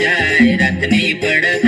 जाय रत्नी पडत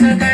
na na na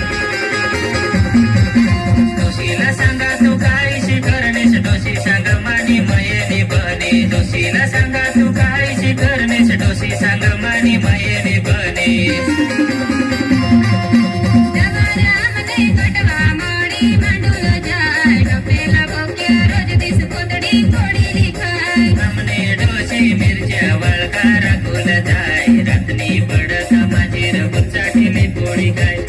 जोशीला सांगा तू काहीशी करणेश डोशी सांग मानी मयने बने. जोशीला सांगा तू काहीशी करणेश डोशी सांग मानी मयने बने. मिरच्या वळका राखून जाय. रत्नी पडत माझी रघुसाठी मी पोळी काय